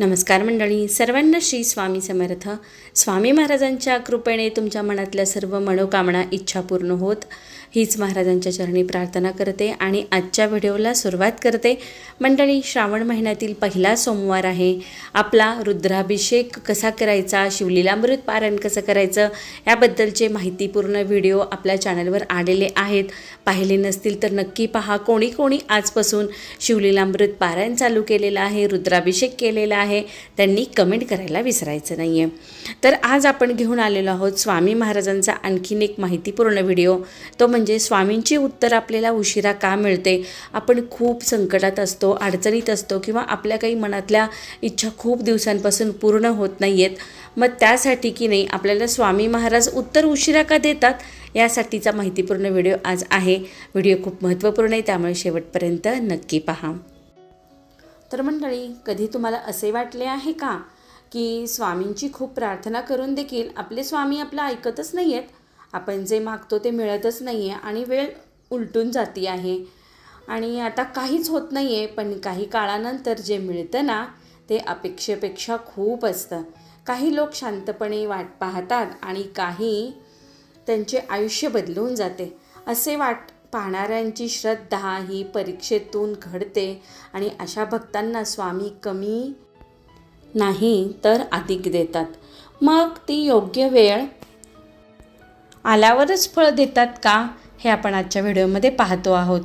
नमस्कार मंडळी सर्वांना श्री स्वामी समर्थ. स्वामी महाराजांच्या कृपेने तुमच्या मनातल्या सर्व मनोकामना इच्छा पूर्ण होत. हीच महाराजांच्या चरणी प्रार्थना करते आणि आजच्या व्हिडिओला सुरुवात करते. मंडळी श्रावण महिन्यातील पहिला सोमवार आहे. आपला रुद्राभिषेक कसा करायचा? शिवलीलामृत पारायण कसं करायचं? याबद्दलचे माहितीपूर्ण व्हिडिओ आपल्या चॅनलवर आलेले आहेत. पाहिले नसतील तर नक्की पहा. कोणी कोणी आजपासून शिवलीलामृत पारायण चालू केलेलं आहे रुद्राभिषेक केलेला आहे त्यांनी कमेंट करायला विसरायचं नाही आहे तर आज आपण घेऊन आलेलो आहोत स्वामी महाराजांचा आणखीन एक माहितीपूर्ण व्हिडिओ. तो म्हणजे म्हणजे स्वामींची उत्तर आपल्याला उशिरा का मिळते? आपण खूप संकटात असतो अडचणीत असतो किंवा आपल्या काही मनातल्या इच्छा खूप दिवसांपासून पूर्ण होत नाही आहेत मग त्यासाठी की नाही आपल्याला स्वामी महाराज उत्तर उशिरा का देतात? यासाठीचा माहितीपूर्ण व्हिडिओ आज आहे. व्हिडिओ खूप महत्त्वपूर्ण आहे त्यामुळे शेवटपर्यंत नक्की पहा. तर मंडळी कधी तुम्हाला असे वाटले आहे का? की स्वामींची खूप प्रार्थना करून देखील आपले स्वामी आपलं ऐकतच नाही आहेत आपण जे मागतो ते मिळतच नाही आहे आणि वेळ उलटून जाती आहे. आणि आता काहीच होत नाही आहे पण काही काळानंतर जे मिळतं ना ते अपेक्षेपेक्षा खूप असतं. काही लोक शांतपणे वाट पाहतात आणि काही त्यांचे आयुष्य बदलून जाते. असे वाट पाहणाऱ्यांची श्रद्धा ही परीक्षेतून घडते आणि अशा भक्तांना स्वामी कमी नाही तर अधिक देतात. मग ती योग्य वेळ आल्यावरच फळ देतात का हे आपण आजच्या व्हिडिओमध्ये पाहतो आहोत.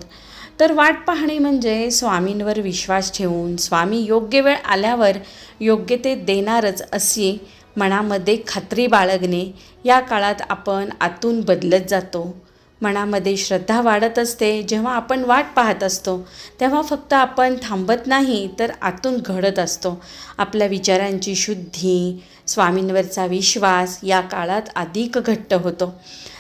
तर वाट पाहणे म्हणजे स्वामींवर विश्वास ठेवून स्वामी योग्य वेळ आल्यावर योग्य ते देणारच अशी मनामध्ये खात्री बाळगणे या काळात आपण आतून बदलत जातो. मनामध्ये श्रद्धा वाढत असते. जेव्हा आपण वाट पाहत असतो तेव्हा फक्त आपण थांबत नाही तर आतून घडत असतो. आपल्या विचारांची शुद्धी स्वामींवरचा विश्वास या काळात अधिक घट्ट होतो.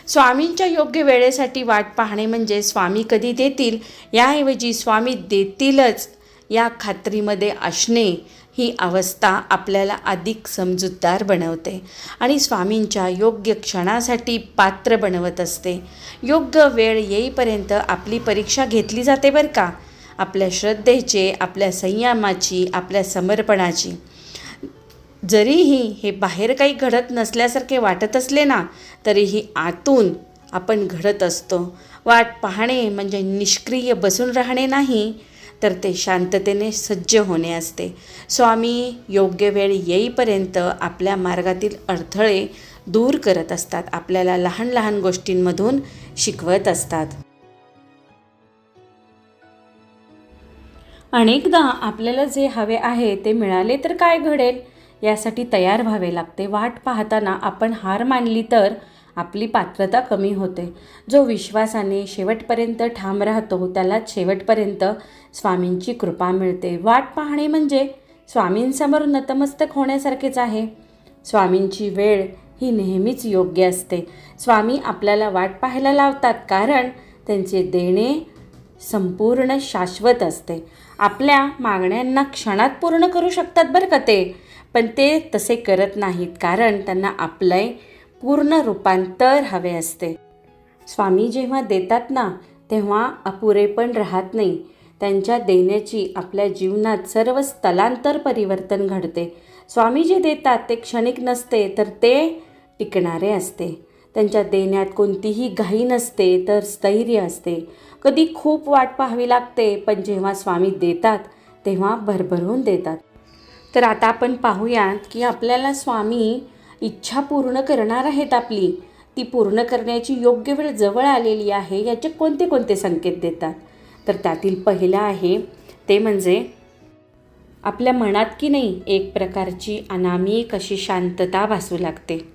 स्वामींच्या योग्य वेळेसाठी वाट पाहणे म्हणजे स्वामी कधी देतील याऐवजी स्वामी देतीलच या खात्रीमध्ये असणे. ही अवस्था आपल्याला अधिक समजूतदार बनवते आणि स्वामींच्या योग्य क्षणासाठी पात्र बनवत असते. योग्य वेळ येईपर्यंत आपली परीक्षा घेतली जाते बरं का? आपल्या श्रद्धेचे आपल्या संयमाची आपल्या समर्पणाची. जरीही हे बाहेर काही घडत नसल्यासारखे वाटत असले ना तरीही आतून आपण घडत असतो. वाट पाहणे म्हणजे निष्क्रिय बसून राहणे नाही. तर ते शांततेने सज्ज होणे असते. स्वामी योग्य वेळ येईपर्यंत आपल्या मार्गातील अडथळे दूर करत असतात. आपल्याला लहान लहान गोष्टींमधून शिकवत असतात. अनेकदा आपल्याला जे हवे आहे ते मिळाले तर काय घडेल? यासाठी तयार व्हावे लागते. वाट पाहताना आपण हार मानली तर आपली पात्रता कमी होते. जो विश्वासाने शेवटपर्यंत ठाम राहतो त्यालाच शेवटपर्यंत स्वामींची कृपा मिळते. वाट पाहणे म्हणजे स्वामींसमोर नतमस्तक होण्यासारखेच आहे. स्वामींची वेळ ही नेहमीच योग्य असते. स्वामी आपल्याला वाट पाहायला लावतात कारण त्यांचे देणे संपूर्ण शाश्वत असते. आपल्या मागण्यांना क्षणात पूर्ण करू शकतात बरं का ते? पण ते तसे करत नाहीत कारण त्यांना आपलंही पूर्ण रूपांतर हवे असते. स्वामी जेव्हा देतात ना तेव्हा अपुरेपण राहत नाही. त्यांच्या देण्याची आपल्या जीवनात सर्व स्थलांतर परिवर्तन घडते. स्वामी जे देतात ते क्षणिक नसते तर ते टिकणारे असते. त्यांच्या देण्यात कोणतीही घाई नसते तर स्थैर्य असते. कधी खूप वाट पाहावी लागते पण जेव्हा स्वामी देतात तेव्हा भरभरून देतात. तर आता आपण पाहूयात की आपल्याला स्वामी इच्छा पूर्ण करणार आहेत आपली. ती पूर्ण करण्याची योग्य वेळ जवळ आलेली आहे याचे कोणते कोणते संकेत देतात? तर त्यातील पहिलं आहे ते म्हणजे आपल्या मनात की नाही एक प्रकारची अनामिक अशी शांतता भासू लागते.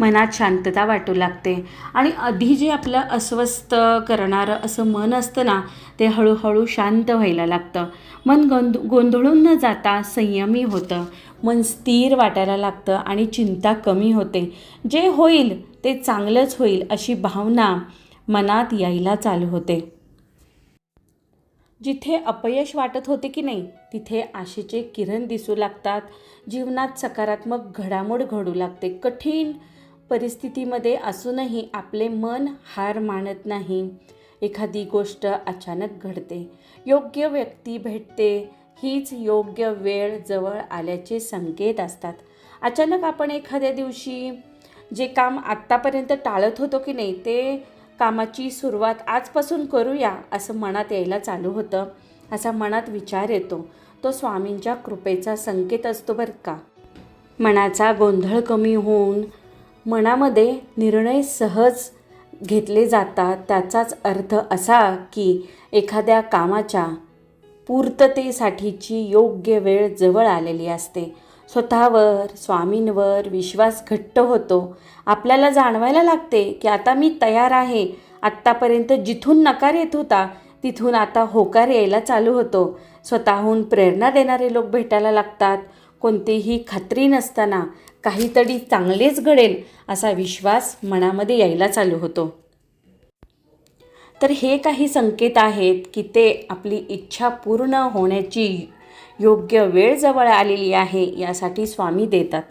मनात शांतता वाटू लागते. आणि आधी जे आपलं अस्वस्थ करणारं असं मन असतं ना ते हळूहळू शांत व्हायला लागतं. मन गोंध गोंधळून न जाता संयमी होतं. मन स्थिर वाटायला लागतं आणि चिंता कमी होते. जे होईल ते चांगलंच होईल अशी भावना मनात यायला चालू होते. जिथे अपयश वाटत होते की नाही तिथे आशेचे किरण दिसू लागतात. जीवनात सकारात्मक घडामोड घडू लागते. कठीण परिस्थितीमध्ये असूनही आपले मन हार मानत नाही. एखादी गोष्ट अचानक घडते. योग्य व्यक्ती भेटते. हीच योग्य वेळ जवळ आल्याचे संकेत असतात. अचानक आपण एखाद्या दिवशी जे काम आत्तापर्यंत टाळत होतो की नाही ते कामाची सुरुवात आजपासून करूया असं मनात यायला चालू होतं. असा मनात विचार येतो. तो स्वामींच्या कृपेचा संकेत असतो बरं का. मनाचा गोंधळ कमी होऊन मनामध्ये निर्णय सहज घेतले जातात. त्याचाच अर्थ असा की एखाद्या कामाच्या पूर्ततेसाठीची योग्य वेळ जवळ आलेली असते. स्वतःवर स्वामींवर विश्वास घट्ट होतो. आपल्याला जाणवायला लागते की आता मी तयार आहे. आत्तापर्यंत जिथून नकार येत होता तिथून आता होकार यायला चालू होतो. स्वतःहून प्रेरणा देणारे लोक भेटायला लागतात. कोणतीही खात्री नसताना काहीतरी चांगलेच घडेल असा विश्वास मनामध्ये यायला चालू होतो. तर हे काही संकेत आहेत की ते आपली इच्छा पूर्ण होण्याची योग्य वेळ जवळ आलेली आहे यासाठी स्वामी देतात.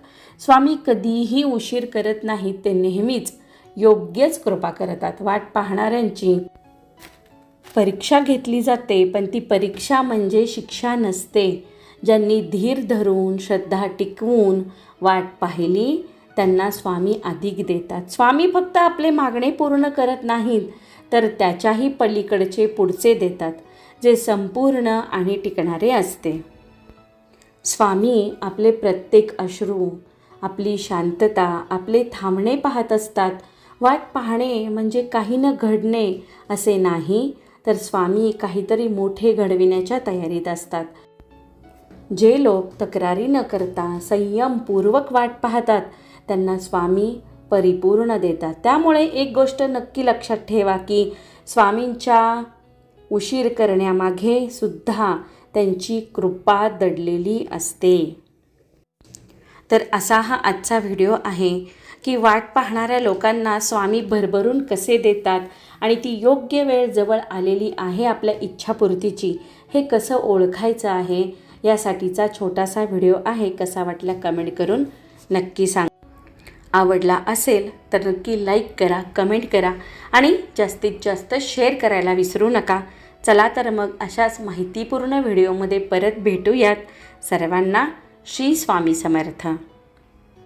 स्वामी कधीही उशीर करत नाहीत ते नेहमीच योग्यच कृपा करतात. वाट पाहणाऱ्यांची परीक्षा घेतली जाते पण ती परीक्षा म्हणजे शिक्षा नसते. ज्यांनी धीर धरून श्रद्धा टिकवून वाट पाहिली त्यांना स्वामी अधिक देतात. स्वामी फक्त आपले मागणे पूर्ण करत नाहीत तर त्याच्याही पलीकडचे पुढचे देतात जे संपूर्ण आणि टिकणारे असते. स्वामी आपले प्रत्येक अश्रू आपली शांतता आपले थांबणे पाहत असतात. वाट पाहणे म्हणजे काही न घडणे असे नाही तर स्वामी काहीतरी मोठे घडविण्याच्या तयारीत असतात. जे लोक तक्रारी न करता संयमपूर्वक वाट पाहतात त्यांना स्वामी परिपूर्ण देतात. त्यामुळे एक गोष्ट नक्की लक्षात ठेवा की स्वामींच्या उशीर करण्यामागे सुद्धा त्यांची कृपा दडलेली असते. तर असा हा आजचा व्हिडिओ आहे की वाट पाहणाऱ्या लोकांना स्वामी भरभरून कसे देतात आणि ती योग्य वेळ जवळ आलेली आहे आपल्या इच्छापूर्तीची हे कसं ओळखायचं आहे? यासाठीचा छोटासा व्हिडिओ आहे कसा वाटला कमेंट करून नक्की सांग. आवडला असेल तर नक्की लाईक करा कमेंट करा आणि जास्तीत जास्त शेअर करायला विसरू नका. चला तर मग अशाच माहितीपूर्ण व्हिडिओमध्ये परत भेटूयात. सर्वांना श्री स्वामी समर्थ.